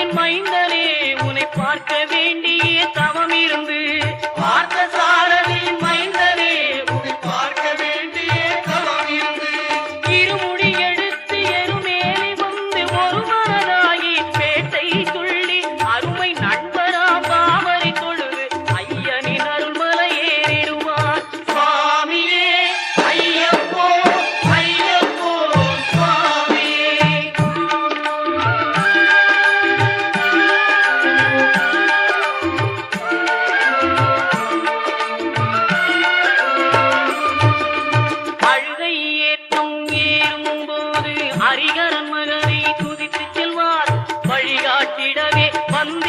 என் மைந்தனே உன்னை பார்க்க வேண்டி அறிகரன்